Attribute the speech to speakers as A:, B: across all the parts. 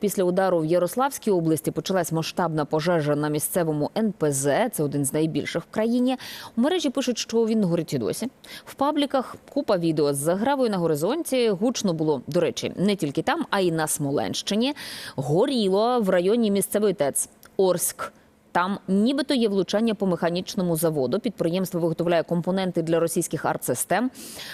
A: Після удару в Ярославській області почалась масштабна пожежа на місцевому НПЗ. Це один з найбільших в країні. У мережі пишуть, що він горить і досі. В пабліках купа відео з загравою на горизонті. Гучно було, до речі, не тільки там, а й на Смоленщині. Горіло в районі місцевої ТЕЦ Орськ. Там нібито є влучання по механічному заводу. Підприємство виготовляє компоненти для російських артсистем.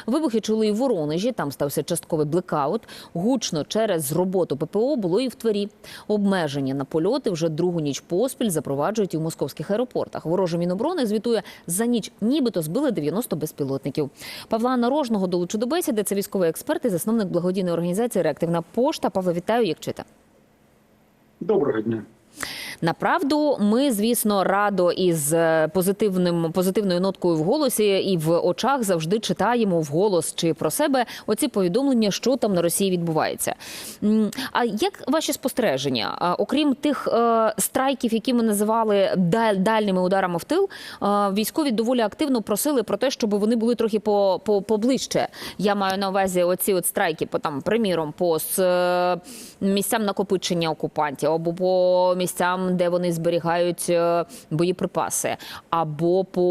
A: Вибухи чули і в Воронежі. Там стався частковий блекаут. Гучно через роботу ППО було і в Твері. Обмеження на польоти вже другу ніч поспіль запроваджують і в московських аеропортах. Вороже Міноборони звітує за ніч, нібито збили 90 безпілотників. Павла Нарожного долучу до бесіди. Це військовий експерт і засновник благодійної організації Реактивна пошта. Павло, вітаю, як чита.
B: Доброго дня.
A: Направду, ми, звісно, радо із е, позитивним позитивною ноткою в голосі і в очах завжди читаємо вголос чи про себе оці повідомлення, що там на Росії відбувається. А як ваші спостереження? Окрім тих е, страйків, які ми називали даль- дальніми ударами в тил, е, військові доволі активно просили про те, щоб вони були трохи по, по поближче. Я маю на увазі оці от страйки, по там, приміром, по місцям накопичення окупантів або по місцям, де вони зберігають е, боєприпаси, або по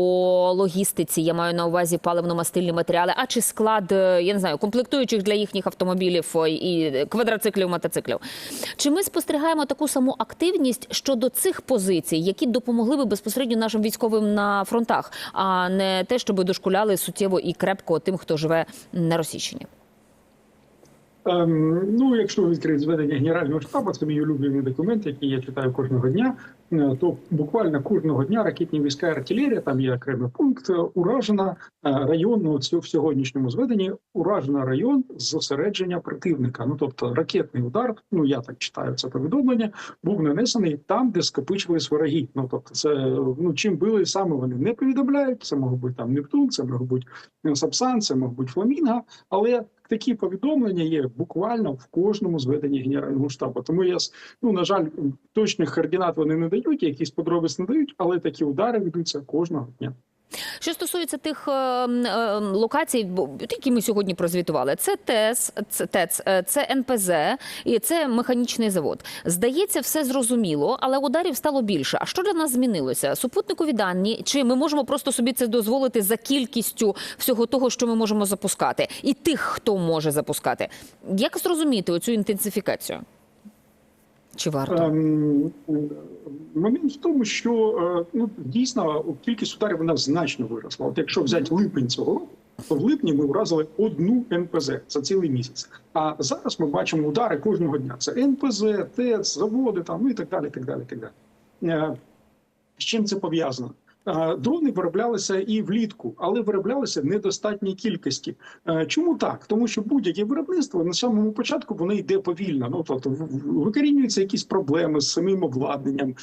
A: логістиці. Я маю на увазі паливно-мастильні матеріали, а чи склад, е, я не знаю, комплектуючих для їхніх автомобілів е, і квадроциклів, мотоциклів. Чи ми спостерігаємо таку саму активність щодо цих позицій, які допомогли би безпосередньо нашим військовим на фронтах, а не те, щоб дошкуляли суттєво і крепко тим, хто живе на Російщині?
B: Ем, ну, якщо відкрити зведення Генерального штабу, це мій улюблений документ, який я читаю кожного дня. е, То буквально кожного дня ракетні війська артилерія, там є окремий пункт, е, уражена е, район, ну, в сьогоднішньому зведенні уражена район зосередження противника. Ну тобто ракетний удар, ну я так читаю це повідомлення, був нанесений там, де скопичились вороги. Ну тобто, це ну чим били саме вони не повідомляють. Це може бути там Нептун, це може бути Сапсан, це може бути Фламінга, але такі повідомлення є буквально в кожному зведенні генерального штабу. Тому я ну на жаль, точних координат вони не дають, якісь подробиць не дають, але такі удари ведуться кожного дня.
A: Що стосується тих е, е, локацій, які ми сьогодні прозвітували, це ТЕС, це ТЕЦ, е, це НПЗ і це механічний завод. Здається, все зрозуміло, але ударів стало більше. А що для нас змінилося? Супутникові дані, чи ми можемо просто собі це дозволити за кількістю всього того, що ми можемо запускати, і тих, хто може запускати? Як зрозуміти оцю інтенсифікацію? Чи варто?
B: Ем, момент в тому, що е, ну дійсно кількість ударів вона значно виросла. От якщо взяти липень цього року. То в липні ми вразили одну НПЗ за цілий місяць. А зараз ми бачимо удари кожного дня. Це НПЗ, ТЕЦ, заводи, там ну і так далі. так далі, так далі. Е, З чим це пов'язано? Дрони вироблялися і влітку, але вироблялися в недостатній кількості. Чому так? Тому що будь-яке виробництво на самому початку воно йде повільно. Ну тобто викорінюються якісь проблеми з самим обладнанням,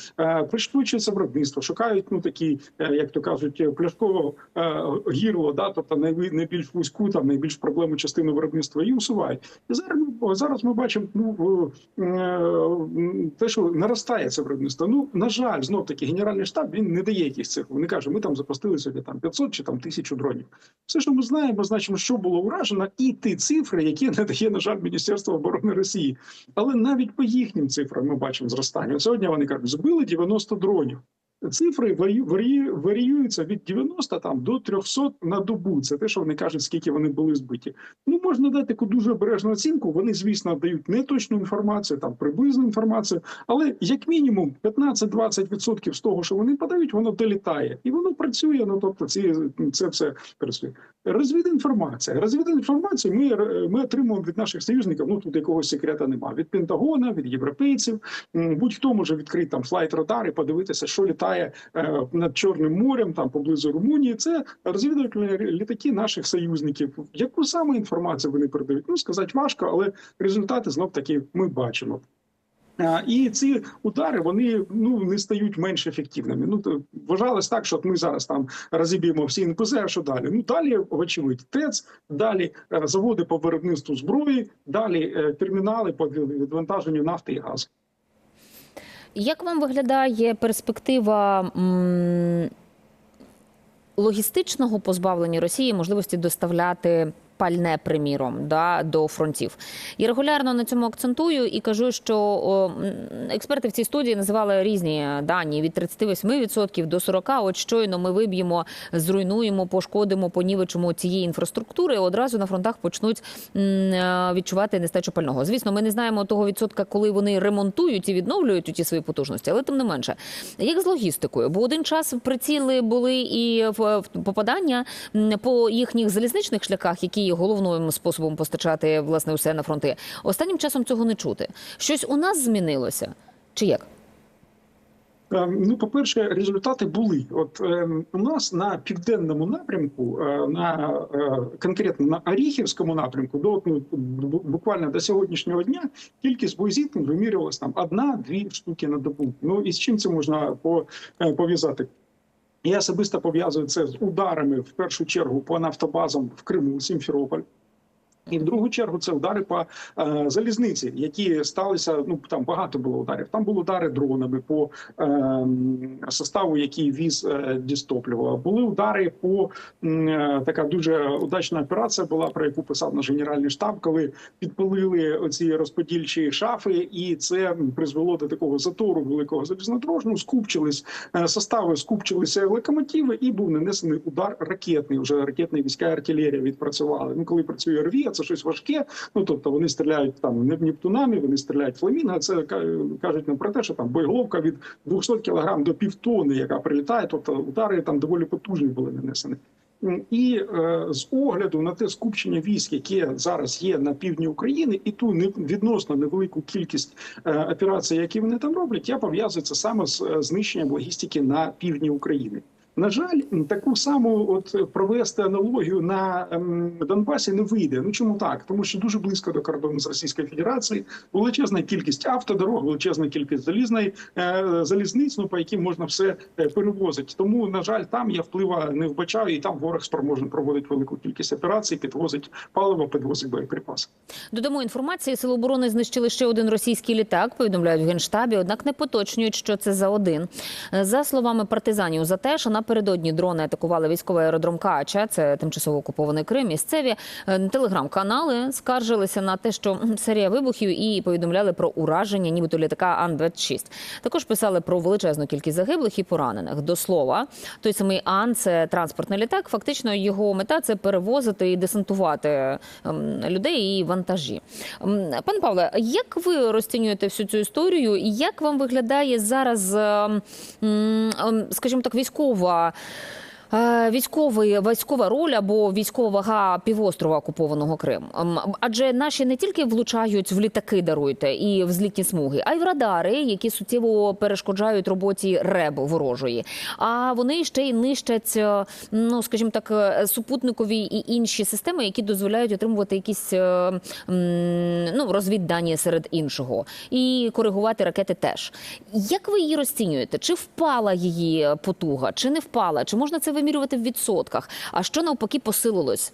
B: пришвидшується виробництво, шукають ну такі, е, як то кажуть, пляшкового е, гірло, да, тобто найбільш вузьку, там найбільш проблему частину виробництва і усувають. І зараз зараз ми бачимо ну е, те, що наростає це виробництво. Ну на жаль, знов таки генеральний штаб він не дає якихось цифр. Вони кажуть, ми там запустили сьогодні там 500 чи там 1000 дронів. Все, що ми знаємо, значимо, що було уражено, і ті цифри, які надає, на жаль, Міністерство оборони Росії. Але навіть по їхнім цифрам ми бачимо зростання. Сьогодні вони кажуть, збили 90 дронів. Цифри варі- варі- варіюються від 90 там до 300 на добу. Це те, що вони кажуть, скільки вони були збиті. Ну можна дати таку дуже обережну оцінку. Вони, звісно, дають неточну інформацію, там приблизну інформацію, але як мінімум 15-20% з того, що вони подають, воно долітає і воно працює. Ну тобто, ці це все працює. Розвідінформація. Розвідінформацію ми, ми отримуємо від наших союзників. Ну тут якогось секрета немає. Від Пентагона, від європейців. Будь-хто може відкрити там флайт радар і подивитися, що літає е, над Чорним морем, там поблизу Румунії. Це розвідувальні літаки наших союзників. Яку саме інформацію вони передають? Ну сказати важко, але результати знов таки ми бачимо. І ці удари вони ну не стають менш ефективними. Ну то вважалось так, що от ми зараз там розіб'ємо всі НПЗ, а що далі? Ну далі, вочевидь, ТЕЦ, далі е, заводи по виробництву зброї, далі е, термінали по відвантаженню нафти і газу.
A: Як вам виглядає перспектива логістичного позбавлення Росії можливості доставляти пальне, приміром, да, до фронтів. І регулярно на цьому акцентую і кажу, що о, експерти в цій студії називали різні дані від 38% до 40%. От щойно ми виб'ємо, зруйнуємо, пошкодимо, понівечимо цієї інфраструктури. Одразу на фронтах почнуть е, відчувати нестачу пального. Звісно, ми не знаємо того відсотка, коли вони ремонтують і відновлюють ті свої потужності, але тим не менше, як з логістикою, бо один час приціли були і в попадання по їхніх залізничних шляхах, які є головним способом постачати власне усе на фронти. Останнім часом цього не чути. Щось у нас змінилося, чи як?
B: Е, Ну, по-перше, результати були. От е, у нас на південному напрямку, е, на е, конкретно на Оріхівському напрямку, до ну, буквально до сьогоднішнього дня кількість боєзіткнень вимірювалась там одна-дві штуки на добу. Ну і з чим це можна по- е, пов'язати? Я особисто пов'язую це з ударами в першу чергу по нафтобазам в Криму, Сімферополь. І в другу чергу це удари по е, залізниці, які сталися. Ну там багато було ударів. Там були удари дронами по е, составу, який віз е, дістопливо. Були удари по е, така дуже удачна операція була, про яку писав наш генеральний штаб, коли підпалили оці розподільчі шафи, і це призвело до такого затору великого залізнодорожного. Скупчились е, состави, скупчилися локомотиви, і був нанесений удар ракетний. Вже ракетні війська артилерія відпрацювали. Ну коли працює РВІ, а це щось важке. Ну тобто вони стріляють там не Нептунами, вони стріляють фламінго. Це кажуть нам про те, що там боєголовка від 200 кг до півтони, яка прилітає. Тобто удари там доволі потужні були нанесені. І е, з огляду на те скупчення військ, яке зараз є на півдні України, і ту не відносно невелику кількість е, операцій, які вони там роблять, я пов'язую це саме з е, знищенням логістики на півдні України. На жаль, таку саму от провести аналогію на ем, Донбасі не вийде. Ну чому так? Тому що дуже близько до кордону з Російською Федерацією величезна кількість автодорог, величезна кількість залізної е, залізниць, ну по яким можна все е, перевозити. Тому на жаль, там я вплива не вбачаю, і там ворог спроможний проводити велику кількість операцій, підвозить паливо, підвозить боєприпаси.
A: Додамо інформації. Сили оборони знищили ще один російський літак. Повідомляють в генштабі, однак не поточнюють, що це за один. За словами партизанів, за те, що напередодні дрони атакували військовий аеродром Кача, це тимчасово окупований Крим. Місцеві е, телеграм-канали скаржилися на те, що серія вибухів і повідомляли про ураження, нібито літака Ан-26. Також писали про величезну кількість загиблих і поранених. До слова, той самий Ан це транспортний літак. Фактично його мета це перевозити і десантувати ем, людей і вантажі. Пане Павле, як ви розцінюєте всю цю історію? І як вам виглядає зараз, ем, ем, скажімо так, військова? Е, Військовий військова роль або військова вага півострова окупованого Крим. Ем, Адже наші не тільки влучають в літаки, даруйте і в злітні смуги, а й в радари, які суттєво перешкоджають роботі РЕБ ворожої. А вони ще й нищать, е, ну скажімо так, е, супутникові і інші системи, які дозволяють отримувати якісь е, ну розвіддані серед іншого, і коригувати ракети теж. Як ви її розцінюєте? Чи впала її потуга, чи не впала? Чи можна це вимірювати в відсотках? А що навпаки посилилось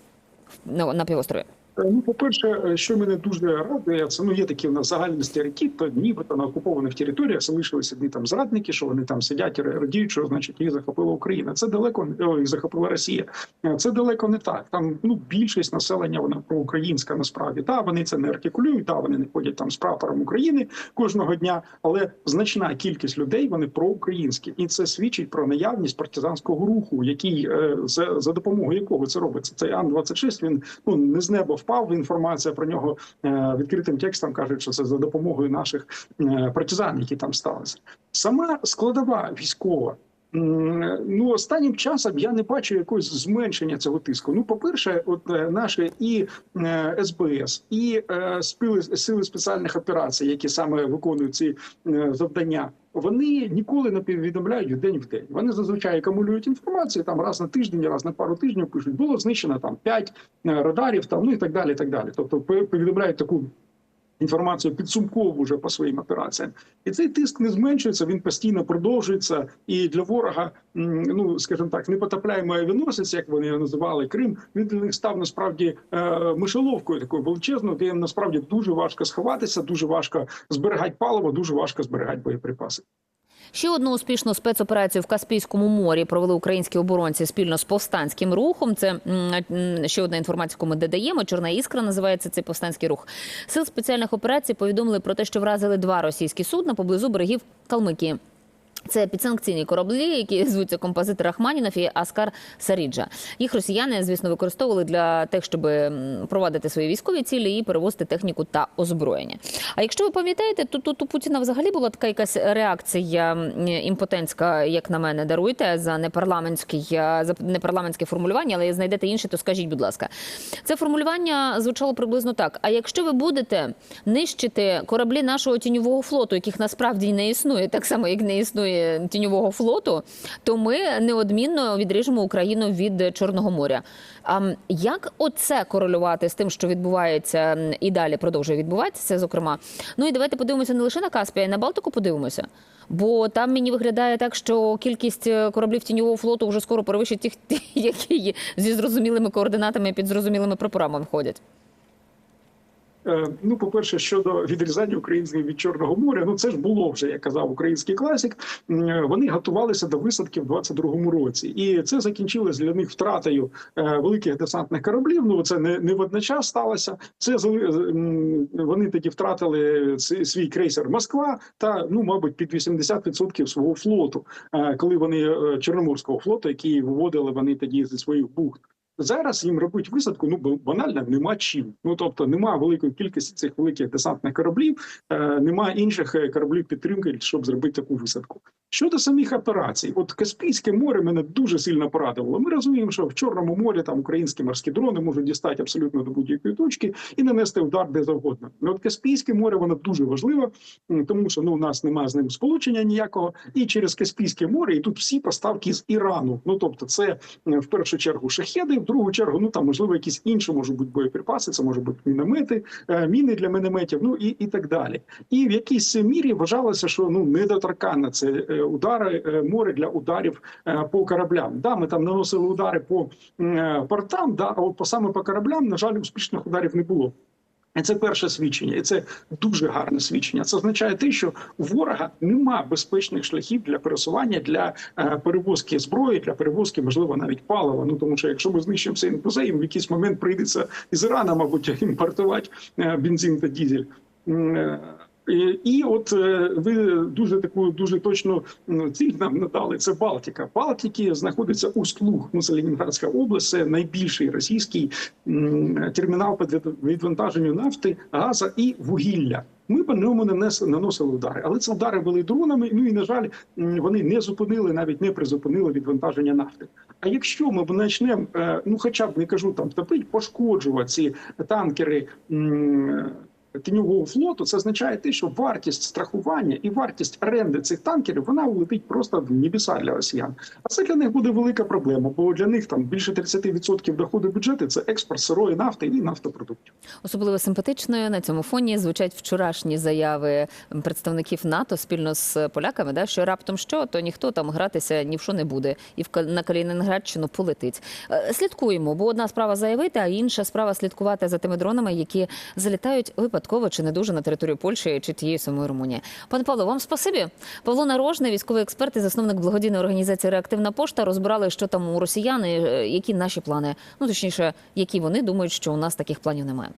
A: на, півострові?
B: Е, Ну, по-перше, е, що мене дуже радує, це ну є такі в нас загальні стереотип, нібито на окупованих територіях залишилися одні там зрадники, що вони там сидять і радіють, що значить їх захопила Україна. Це далеко не- о, їх захопила Росія. Е, Це далеко не так. Там ну більшість населення вона проукраїнська насправді. Та вони це не артикулюють, та вони не ходять там з прапором України кожного дня, але значна кількість людей вони проукраїнські, і це свідчить про наявність партизанського руху, який за, за допомогою якого це робиться. Цей Ан 26 Він ну не з неба впав. Інформація про нього е, відкритим текстом кажуть, що це за допомогою наших е, партизан, які там сталися. Сама складова військова. Ну, останнім часом я не бачу якогось зменшення цього тиску. Ну, по-перше, от е, наші і СБС, і сили спеціальних операцій, які саме виконують ці завдання, вони ніколи не повідомляють день в день. Вони зазвичай акумулюють інформацію там раз на тиждень, раз на пару тижнів пишуть. Було знищено там 5 радарів, там ну і так далі. і так далі. Тобто повідомляють таку. Інформацію підсумкову вже по своїм операціям, і цей тиск не зменшується. Він постійно продовжується. І для ворога, ну скажімо так, непотопляємо авіаносець, як вони називали Крим. Він для них став насправді е, мишоловкою такою величезною, де їм насправді дуже важко сховатися, дуже важко зберігати паливо, дуже важко зберігати боєприпаси.
A: Ще одну успішну спецоперацію в Каспійському морі провели українські оборонці спільно з повстанським рухом. Це ще одна інформація, яку ми додаємо. Чорна іскра називається цей повстанський рух. Сил спеціальних операцій повідомили про те, що вразили два російські судна поблизу берегів Калмикії. Це підсанкційні кораблі, які звуться композитор Рахманінов і Аскар Саріджа. Їх росіяни, звісно, використовували для того, щоб провадити свої військові цілі і перевозити техніку та озброєння. А якщо ви пам'ятаєте, то тут у Путіна взагалі була така якась реакція імпотентська, як на мене, даруйте за непарламентський е, за непарламентське формулювання, але знайдете інше, то скажіть, будь ласка, це формулювання звучало приблизно так. А якщо ви будете нищити кораблі нашого тіньового флоту, яких насправді не існує, так само як не існує тіньового флоту, то ми неодмінно відріжемо Україну від Чорного моря. А як оце корелювати з тим, що відбувається і далі продовжує відбуватися, зокрема? Ну і давайте подивимося не лише на Каспія, а й на Балтику подивимося. Бо там мені виглядає так, що кількість е, кораблів тіньового флоту вже скоро перевищить тих, які зі зрозумілими координатами під зрозумілими прапорами ходять.
B: Е, Ну, по-перше, щодо відрізання українців від Чорного моря, ну це ж було вже, як казав український класик. Вони готувалися до висадки в 22-му році, і це закінчилось для них втратою е, великих десантних кораблів. Ну це не, не водночас сталося. Це вони тоді втратили свій крейсер Москва та ну, мабуть, під 80% свого флоту, е, коли вони е, Чорноморського флоту, який виводили вони тоді зі своїх бухт. Зараз їм робити висадку, ну банально нема чим. Ну тобто нема великої кількості цих великих десантних кораблів, е, нема інших е, кораблів підтримки, щоб зробити таку висадку. Щодо самих операцій, от Каспійське море мене дуже сильно порадувало. Ми розуміємо, що в Чорному морі там українські морські дрони можуть дістати абсолютно до будь-якої точки і нанести удар де завгодно. Ну, от Каспійське море воно дуже важливо, тому що ну у нас немає з ним сполучення ніякого, і через Каспійське море йдуть всі поставки з Ірану. Ну тобто, це в першу чергу шахеди, другу чергу, ну там можливо якісь інші можуть бути боєприпаси, це можуть бути міномети, е, міни для мінометів, ну і, і так далі. І в якійсь мірі вважалося, що ну недоторканне це е, удари е, море для ударів по кораблям. Да, ми там наносили удари по портам, да, а от по саме по кораблям, на жаль, успішних ударів не було. Це перше свідчення, і це дуже гарне свідчення. Це означає те, що у ворога нема безпечних шляхів для пересування для е, перевозки зброї, для перевозки, можливо, навіть палива. Ну тому що якщо ми знищимо цей НПЗ, їм в якийсь момент прийдеться із Ірана, мабуть, імпортувати е, бензин та дізель. Е, і, от е, ви дуже таку дуже точну ціль нам надали. Це Балтика. Балтики знаходиться Усть-Луг, ну це Ленінградська область. Це найбільший російський термінал по відвантаженню нафти, газу і вугілля. Ми по ньому нанес- наносили удари, але це удари були дронами. Ну і на жаль, вони не зупинили, навіть не призупинили відвантаження нафти. А якщо ми почнемо, е, ну хоча б не кажу там топить, пошкоджувати ці танкери. Тіньового флоту це означає те, що вартість страхування і вартість оренди цих танкерів вона улетить просто в небеса для росіян. А це для них буде велика проблема, бо для них там більше 30% доходу бюджету це експорт сирої нафти і нафтопродуктів.
A: Особливо симпатичною на цьому фоні звучать вчорашні заяви представників НАТО спільно з поляками, да, що раптом що, то ніхто там гратися ні в що не буде, і в на Калінінградщину полетить. Е, Слідкуємо, бо одна справа заявити, а інша справа слідкувати за тими дронами, які залітають випадково чи не дуже на територію Польщі чи тієї самої Румунії. Пане Павло, вам спасибі. Павло Нарожний, військовий експерт і засновник благодійної організації Реактивна пошта, розбирали, що там у росіян, і, е, які наші плани. Ну точніше, які вони думають, що у нас таких планів немає.